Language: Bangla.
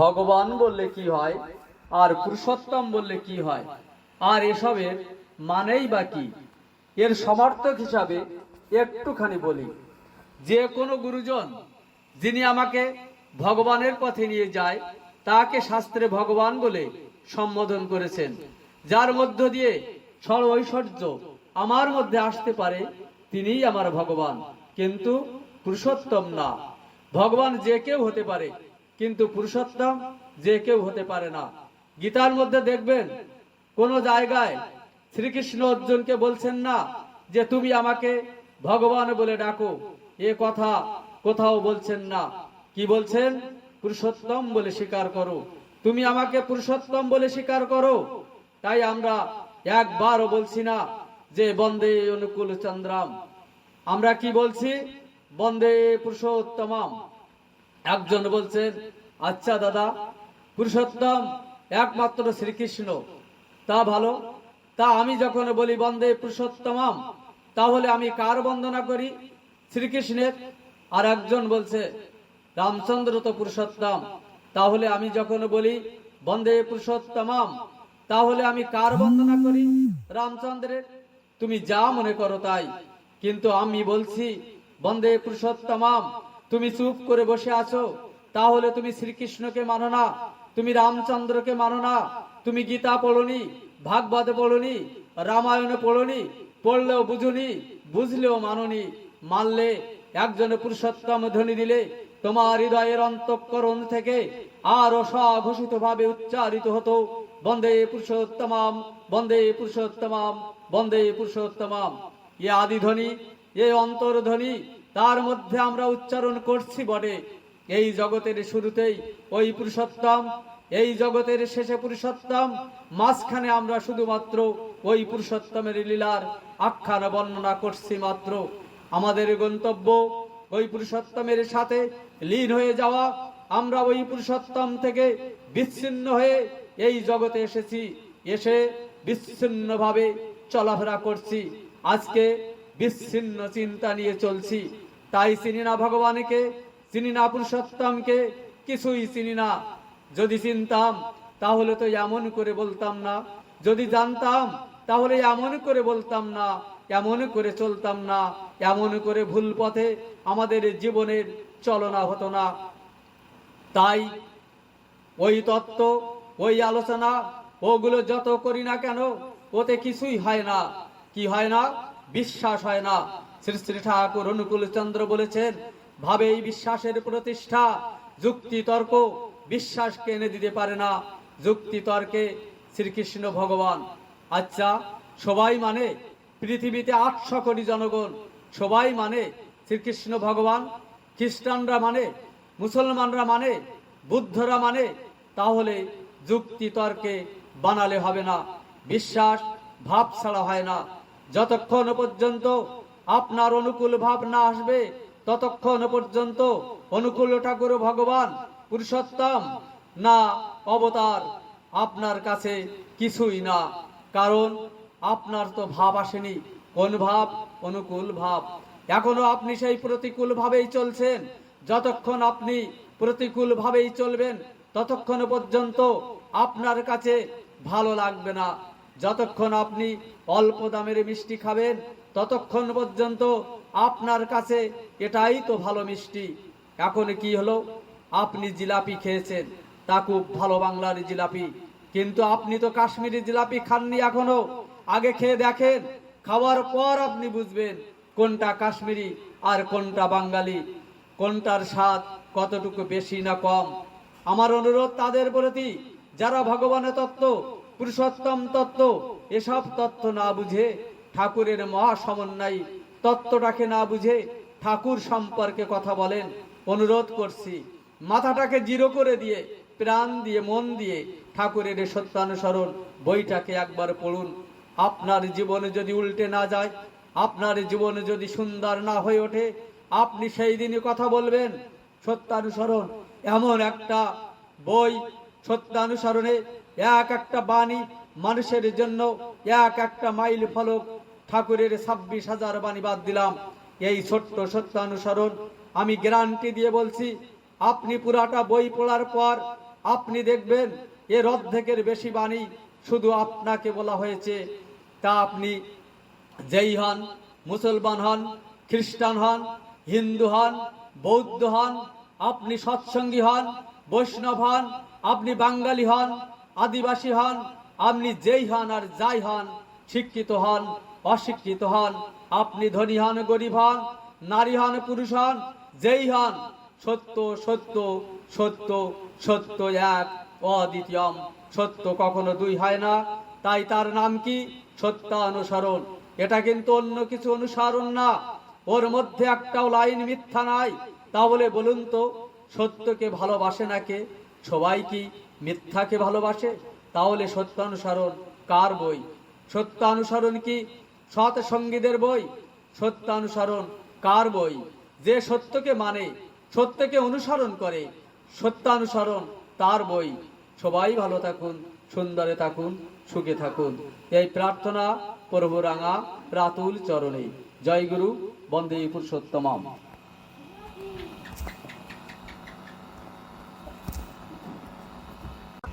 ভগবান বললে কি হয়? আর পুরুষোত্তম বললে কি হয়? আর এসবের মানেই বা কি? এর সমর্থক হিসাবে একটুখানি বলি। যে কোনো গুরুজন যিনি আমাকে ভগবানের পথে নিয়ে যায়, তাকে শাস্ত্রে ভগবান বলে সম্বোধন করেছেন। যার মধ্য দিয়ে সর্ব ঐশ্বর্য আমার মধ্যে আসতে পারে, তিনিই আমার ভগবান। কিন্তু পুরুষোত্তম না। ভগবান যে কেউ হতে পারে কিন্তু পুরুষোত্তম যে কেউ হতে পারে না। গীতার মধ্যে দেখবেন, কোন জায়গায় শ্রীকৃষ্ণ অর্জুনকে বলছেন না যে, তুমি আমাকে ভগবান বলে ডাকো। এ কথা কোথাও বলছেন না। কি বলছেন? পুরুষোত্তম বলে স্বীকার করো। তুমি আমাকে পুরুষোত্তম বলে স্বীকার করো। তাই আমরা একবারও বলছি না যে, বন্দে অনুকূল চন্দ্রাম। আমরা কি বলছি? বন্দে পুরুষোত্তমাম। একজন বলছেন আচ্ছা দাদা, পুরুষোত্তম, একমাত্র শ্রীকৃষ্ণ, তা ভালো? তা আমি যখন বলি, বন্দে পুরুষোত্তমাম তাহলে আমি কার বন্দনা করি? শ্রীকৃষ্ণের। আর একজন বলছে, রামচন্দ্র তো পুরুষোত্তম, তাহলে আমি যখন বলি, বন্দে পুরুষোত্তমাম তাহলে আমি কার বন্দনা করি? রামচন্দ্রের। তুমি যা মনে করো তাই, কিন্তু আমি বলছি, বন্দে পুরুষোত্তমাম তুমি চুপ করে বসে আছো, তাহলে তুমি শ্রীকৃষ্ণকে মানো না, তুমি রামচন্দ্রকে মানো না, তুমি গীতা পড়নি, ভাগবত পড়নি, রামায়ণে পড়নি, পড়লেও বুঝুনি, বুঝলেও মাননি, মানলে একজন পুরুষোত্তম ধ্বনি দিলে তোমার হৃদয়ের অন্তঃকরণ থেকে আরও স্বঘোষিত ভাবে উচ্চারিত হতো, বন্দে পুরুষোত্তমাম বন্দে পুরুষোত্তমাম বন্দে পুরুষোত্তমাম। এ আদি ধ্বনি এ অন্তর্ধ্বনি তার মধ্যে আমরা উচ্চারণ করছি বটে। এই জগতের শুরুতেই ওই পুরুষোত্তম, এই জগতের শেষে পুরুষোত্তম, মাঝখানে আমরা শুধুমাত্র ওই পুরুষোত্তমের লীলার আখ্যান বর্ণনা করছি মাত্র। আমাদের গন্তব্য ওই পুরুষোত্তমের সাথে লীন হয়ে যাওয়া। আমরা ওই পুরুষোত্তম থেকে বিচ্ছিন্ন হয়ে এই জগতে এসেছি, এসে বিচ্ছিন্ন ভাবে চলাফেরা করছি। আজকে বিচ্ছিন্ন চিন্তা নিয়ে চলছি। তাই চিনি না ভগবানকে, চিনি না পুরুষোত্তমকে কিছুই চিনি না। যদি চিনতাম, তাহলে তো এমন করে বলতাম না। যদি জানতাম, তাহলে এমন করে বলতাম না। এমন করে চলতাম না। এমন করে ভুল পথে আমাদের জীবনের চলনা হতো না। তাই ওই তত্ত্ব, ওই আলোচনা, ওগুলো যত করি না কেন, ওতে কিছুই হয় না। কি হয় না? বিশ্বাস হয় না। শ্রী শ্রী ঠাকুর অনুকূল চন্দ্র বলেছেন, ভাবেই বিশ্বাসের প্রতিষ্ঠা, যুক্তি তর্ক, বিশ্বাসকে এনে দিতে পারে না, যুক্তি তর্কে শ্রীকৃষ্ণ ভগবান। আচ্ছা সবাই মানে পৃথিবীতে আটশো কোটি জনগণ, সবাই মানে শ্রীকৃষ্ণ ভগবান? খ্রিস্টানরা মানে মুসলমানরা মানে বুদ্ধরা মানে? তাহলে যুক্তি তর্কে বানালে হবে না, বিশ্বাস ভাব ছাড়া হয় না। যতক্ষণ পর্যন্ত আপনার অনুকূল ভাব না আসবে। ততক্ষণ পর্যন্ত অনুকূল ঠাকুর ভগবান পুরুষোত্তম না অবতার আপনার কাছে কিছুই না। কারণ আপনার তো ভাব আসেনি। কোন ভাব? অনুকূল ভাব। এখনও আপনি সেই প্রতিকূল ভাবেই চলছেন। যতক্ষণ আপনি প্রতিকূল ভাবেই চলবেন, ততক্ষণ পর্যন্ত আপনার কাছে ভালো লাগবে না। যতক্ষণ আপনি অল্প দামের মিষ্টি খাবেন ততক্ষণ পর্যন্ত আপনার কাছে এটাই তো ভালো মিষ্টি। এখন কি হলো? আপনি জিলাপি খেয়েছেন, তা খুব ভালো বাংলার জিলাপি। কিন্তু আপনি তো কাশ্মীরি জিলাপি খাননি এখনও। আগে খেয়ে দেখেন, খাওয়ার পর আপনি বুঝবেন কোনটা কাশ্মীরি আর কোনটা বাঙালি। কোনটার স্বাদ কতটুকু বেশি না কম। আমার অনুরোধ তাদের প্রতি, যারা ভগবানের তত্ত্ব, পুরুষোত্তম তত্ত্ব, এসব তত্ত্ব না বুঝে ঠাকুরের মহাসমন্বয় তত্ত্বটাকে না বুঝে ঠাকুর সম্পর্কে কথা বলেন, অনুরোধ করছি। মাথাটাকে জিরো করে দিয়ে, প্রাণ দিয়ে, মন দিয়ে ঠাকুরের সত্যানুসরণ বইটাকে একবার পড়ুন। আপনার জীবনে যদি উল্টে না যায়, আপনার জীবনে যদি সুন্দর না হয়ে ওঠে, আপনি সেই দিনই কথা বলবেন, সত্যানুসরণ। এমন একটা বই, সত্যানুসরণে এক একটা বাণী মানুষের জন্য এক একটা মাইল ফলক ঠাকুরের ছাব্বিশ হাজার বাণী বাদ দিলাম। এই ছোট্ট সত্যানুসরণ আমি গ্যারান্টি দিয়ে বলছি, আপনি পুরাটা বই পড়ার পর আপনি দেখবেন এর অর্ধেকের বেশি বাণী শুধু আপনাকে বলা হয়েছে। তা আপনি যেই হন, মুসলমান হন, খ্রিস্টান হন, হিন্দু হন, বৌদ্ধ হন, আপনি সৎসঙ্গী হন, বৈষ্ণব হন, আপনি বাঙালি হন, আদিবাসী হন, আপনি যেই হন আর যাই হন শিক্ষিত হন, অশিক্ষিত হন, আপনি ধনী হন, গরিব হন, নারী হন, পুরুষ হন, যেই হন, সত্য সত্য সত্য সত্য এক, অদ্বিতীয়ম, সত্য কখনো দুই হয় না, তাই তার নাম কি? সত্যানুসরণ। এটা কিন্তু অন্য কিছু অনুসরণ না। ওর মধ্যে একটাও লাইন মিথ্যা নাই। তাহলে বলুন তো, সত্যকে ভালোবাসে না কে সবাই কি মিথ্যাকে ভালোবাসে? তাহলে সত্যানুসরণ কার বই? সত্যানুসরণ কি? সৎ সঙ্গীদের বই? সত্যানুসরণ কার বই? যে সত্যকে মানে সত্যকে অনুসরণ করে, সত্যানুসরণ তার বই। সবাই ভালো থাকুন, সুন্দরে থাকুন, সুখে থাকুন। এই প্রার্থনা প্রভু রাঙা রাতুল চরণে। জয় গুরু, বন্দে পুরুষোত্তমম।